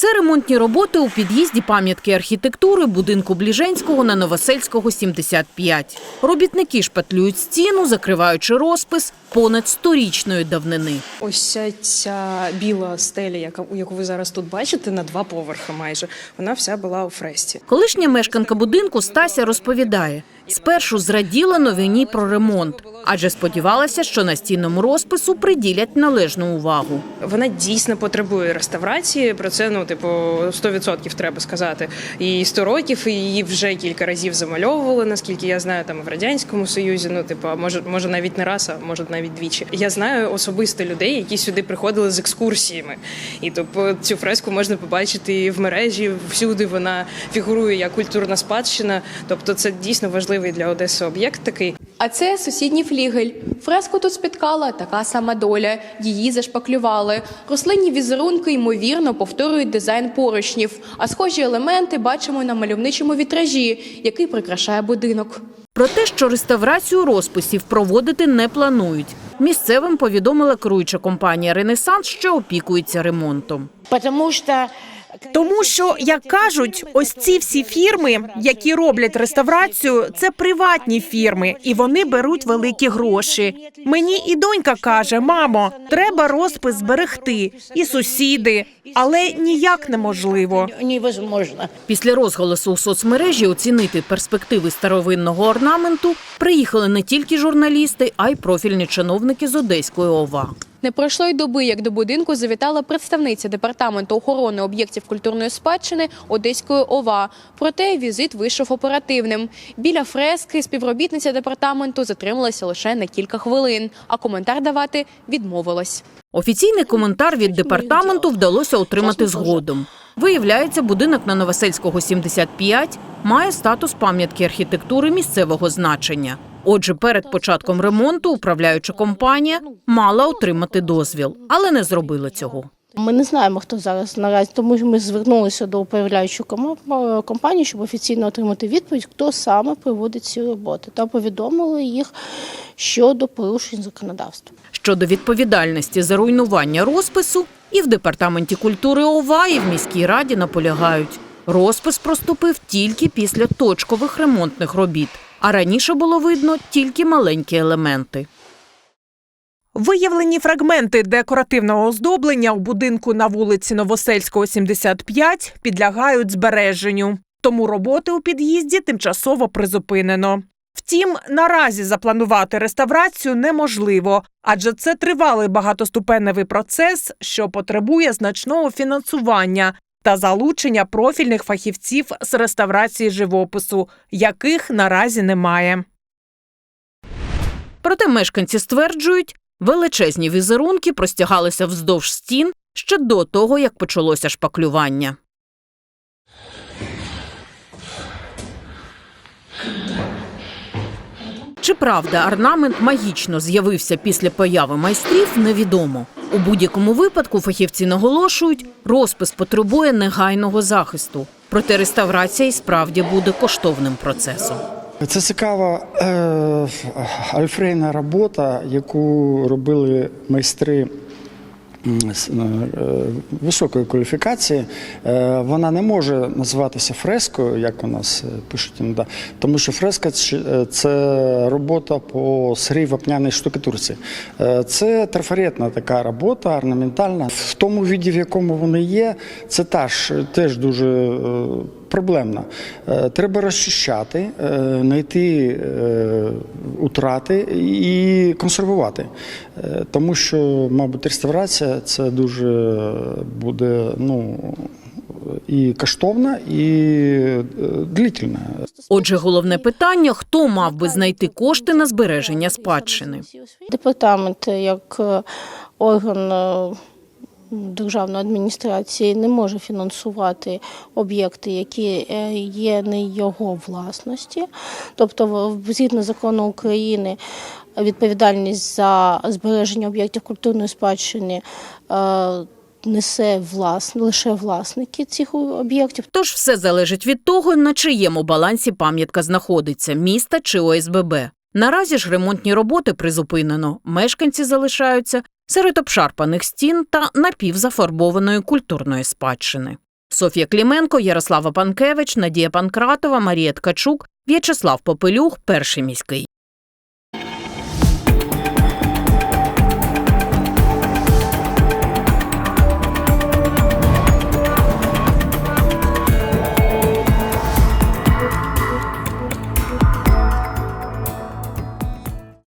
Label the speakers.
Speaker 1: Це ремонтні роботи у під'їзді пам'ятки архітектури будинку Бліженського на Новосельського, 75. Робітники шпатлюють стіну, закриваючи розпис понад сторічної давнини.
Speaker 2: Ось ця- біла стеля, яка яку ви зараз тут бачите, на два поверхи майже, вона вся була у фресті.
Speaker 1: Колишня мешканка будинку Стася розповідає, спершу зраділа новині про ремонт, адже сподівалася, що настінному розпису приділять належну увагу.
Speaker 2: Вона дійсно потребує реставрації. Про це ну типу 100% треба сказати. І 100 років її вже кілька разів замальовували, наскільки я знаю, там в радянському союзі. Ну типу, може, може навіть не раз, а може навіть двічі. Я знаю особисто людей, які сюди приходили з екскурсіями. І тобто цю фреску можна побачити і в мережі. Всюди вона фігурує як культурна спадщина. Тобто, це дійсно важливий для Одеси об'єкт такий.
Speaker 3: А це сусідній флігель. Фреску тут спіткала така сама доля. Її зашпаклювали. Рослинні візерунки ймовірно повторюють дизайн поручнів, а схожі елементи бачимо на мальовничому вітражі, який прикрашає будинок.
Speaker 1: Про те, що реставрацію розписів проводити не планують. Місцевим повідомила керуюча компанія Ренесанс, що опікується ремонтом.
Speaker 4: Потому что
Speaker 5: Тому що, як кажуть, ось ці всі фірми, які роблять реставрацію, це приватні фірми, і вони беруть великі гроші. Мені і донька каже: мамо, треба розпис зберегти, і сусіди, але ніяк неможливо.
Speaker 1: Після розголосу у соцмережі оцінити перспективи старовинного орнаменту приїхали не тільки журналісти, а й профільні чиновники з Одеської ОВА.
Speaker 3: Не пройшло й доби, як до будинку завітала представниця департаменту охорони об'єктів культурної спадщини Одеської ОВА. Проте візит вийшов оперативним. Біля фрески співробітниця департаменту затрималася лише на кілька хвилин, а коментар давати відмовилась.
Speaker 1: Офіційний коментар від департаменту вдалося отримати згодом. Виявляється, будинок на Новосельського 75 має статус пам'ятки архітектури місцевого значення. Отже, перед початком ремонту управляюча компанія мала отримати дозвіл, але не зробила цього.
Speaker 6: Ми не знаємо, хто зараз наразі, тому що ми звернулися до управляючої комо- компанії, щоб офіційно отримати відповідь, хто саме проводить ці роботи, та повідомили їх щодо порушень законодавства.
Speaker 1: Щодо відповідальності за руйнування розпису, і в департаменті культури ОВА, і в міській раді наполягають. Розпис проступив тільки після точкових ремонтних робіт, а раніше було видно тільки маленькі елементи.
Speaker 5: Виявлені фрагменти декоративного оздоблення у будинку на вулиці Новосельського, 75 підлягають збереженню. Тому роботи у під'їзді тимчасово призупинено. Втім, наразі запланувати реставрацію неможливо, адже це тривалий багатоступеневий процес, що потребує значного фінансування та залучення профільних фахівців з реставрації живопису, яких наразі немає.
Speaker 1: Проте мешканці стверджують, величезні візерунки простягалися вздовж стін ще до того, як почалося шпаклювання. Чи правда орнамент магічно з'явився після появи майстрів, невідомо. У будь-якому випадку фахівці наголошують, розпис потребує негайного захисту. Проте реставрація і справді буде коштовним процесом.
Speaker 7: Це цікава е, альфрейна робота, яку робили майстри високої кваліфікації. Е, вона не може називатися фрескою, як у нас е, пишуть іноді, тому що фреска е, це робота по сирій вапняній штукатурці. Е, Це трафаретна така робота, орнаментальна. В тому віді, в якому вони є, це теж, теж дуже е, проблемна. Е, Треба розчищати, е, знайти е, утрати і консервувати. Тому що, мабуть, реставрація це дуже буде ну, і коштовна, і длительна.
Speaker 1: Отже, головне питання: хто мав би знайти кошти на збереження спадщини?
Speaker 6: Департамент як орган державної адміністрації не може фінансувати об'єкти, які е, є не його власності. Тобто, згідно закону України, відповідальність за збереження об'єктів культурної спадщини. е, Несе власне лише власники цих об'єктів.
Speaker 1: Тож все залежить від того, на чиєму балансі пам'ятка знаходиться міста чи ОСББ. Наразі ж ремонтні роботи призупинено. Мешканці залишаються серед обшарпаних стін та напівзафарбованої культурної спадщини. Софія Кліменко, Ярослава Панкевич, Надія Панкратова, Марія Ткачук, В'ячеслав Попелюх, перший міський.